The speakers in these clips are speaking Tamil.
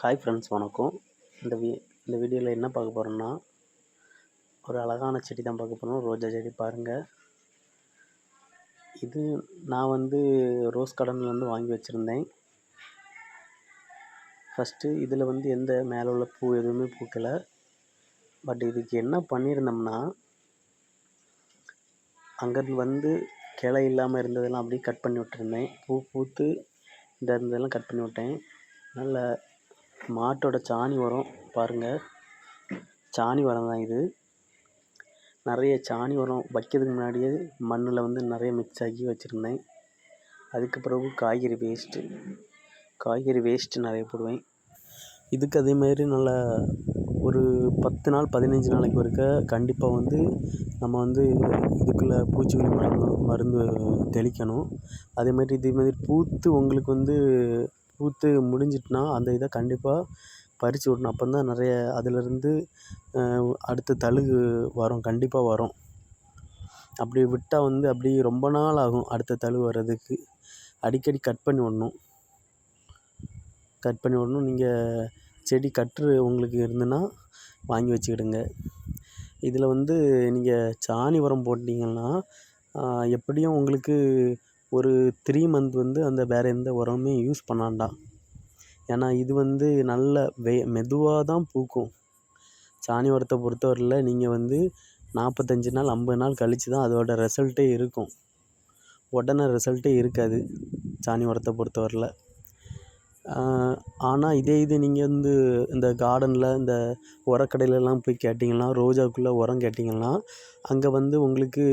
ஹாய் ஃப்ரெண்ட்ஸ் வணக்கம். இந்த வீ இந்த வீடியோவில் என்ன பார்க்க போகிறோன்னா ஒரு அழகான செடி தான் பார்க்க போகிறோம் ரோஜா செடி பாருங்கள் இது நான் வந்து ரோஸ் கடன்லேருந்து வாங்கி வச்சுருந்தேன். ஃபஸ்ட்டு இதில் வந்து எந்த மேலே உள்ள பூ எதுவுமே பூக்கலை. பட் இதுக்கு என்ன பண்ணியிருந்தோம்னா அங்கேருந்து வந்து கிளை இல்லாமல் இருந்ததெல்லாம் அப்படியே கட் பண்ணி விட்டுருந்தேன். பூ பூத்து இந்த இருந்ததெல்லாம் கட் பண்ணி விட்டேன். நல்ல மாட்டோட சாணி உரம் பாருங்கள் சாணி உரம் தான் இது. நிறைய சாணி உரம் வைக்கிறதுக்கு முன்னாடியே மண்ணில் வந்து நிறைய மிக்ஸ் ஆக்கி வச்சுருந்தேன். அதுக்கு பிறகு காய்கறி வேஸ்ட்டு காய்கறி வேஸ்ட்டு நிறைய போடுவேன். இதுக்கு அதேமாதிரி நல்லா ஒரு பத்து நாள் பதினஞ்சு நாளைக்கு ஒருக்க கண்டிப்பாக வந்து நம்ம வந்து இதுக்குள்ளே பூச்சிக்கொல்லி மருந்து மருந்து தெளிக்கணும். அதேமாதிரி இதேமாதிரி பூத்து உங்களுக்கு வந்து பூத்து முடிஞ்சிட்டுனா அந்த இதை கண்டிப்பாக பறித்து விடணும். அப்போ தான் நிறைய அதுலேருந்து அடுத்த தழுகு வரும் கண்டிப்பாக வரும். அப்படி விட்டால் வந்து அப்படி ரொம்ப நாள் ஆகும் அடுத்த தழுவு வர்றதுக்கு. அடிக்கடி கட் பண்ணி விடணும். கட் பண்ணி விடணும். நீங்கள் செடி கற்று உங்களுக்கு இருந்துன்னா வாங்கி வச்சுக்கிடுங்க. இதில் வந்து நீங்கள் சாணி உரம் போட்டிங்கன்னா எப்படியும் உங்களுக்கு ஒரு த்ரீ மந்த் வந்து அந்த வேறு எந்த உரமுமே யூஸ் பண்ண வேண்டாம் ஏன்னா இது வந்து நல்ல வே மெதுவாக தான் பூக்கும். சாணி உரத்தை பொறுத்தவரையில் நீங்கள் வந்து நாற்பத்தஞ்சு நாள் ஐம்பது நாள் கழித்து தான் அதோட ரிசல்ட்டே இருக்கும். உடனே ரிசல்ட்டே இருக்காது சாணி உரத்தை பொறுத்தவரையில். ஆனால் இதே இது நீங்கள் வந்து இந்த கார்டனில் இந்த உரக்கடையிலலாம் போய் கேட்டிங்கன்னா ரோஜாக்குள்ளே உரம் கேட்டிங்கன்னா அங்கே வந்து உங்களுக்கு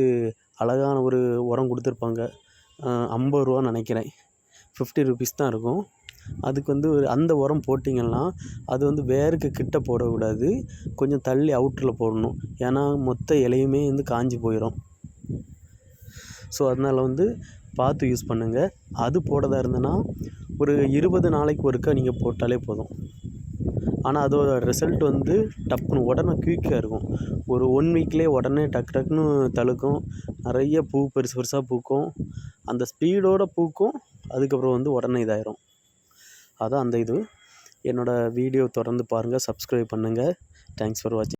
அழகான ஒரு உரம் கொடுத்துருப்பாங்க. ஐம்பது ரூபா நினைக்கிறேன். ஃபிஃப்டி ருபீஸ் தான் இருக்கும். அதுக்கு வந்து ஒரு அந்த உரம் போட்டிங்கன்னா அது வந்து வேருக்கு கிட்ட போடக்கூடாது. கொஞ்சம் தள்ளி அவுட்டரில் போடணும். ஏன்னா மொத்த இலையுமே வந்து காஞ்சி போயிடும் ஸோ அதனால் வந்து பார்த்து யூஸ் பண்ணுங்கள் அது போடதாக இருந்ததுன்னா ஒரு இருபது நாளைக்கு ஒருக்கா நீங்கள் போட்டாலே போதும். ஆனால் அதோட ரிசல்ட் வந்து டப்புன்னு உடனே குயிக்காக இருக்கும். ஒரு ஒன் வீக்லேயே உடனே டக்கு டக்குன்னு தழுக்கும். நிறைய பூ பெருசு பெருசாக பூக்கும். அந்த ஸ்பீடோடு பூக்கும். அதுக்கப்புறம் வந்து உடனே இதாயிரும். அதான் அந்த இது. என்னோடய வீடியோ தொடர்ந்து பாருங்கள் சப்ஸ்கிரைப் பண்ணுங்கள் தேங்க்ஸ் ஃபார் வாட்சிங்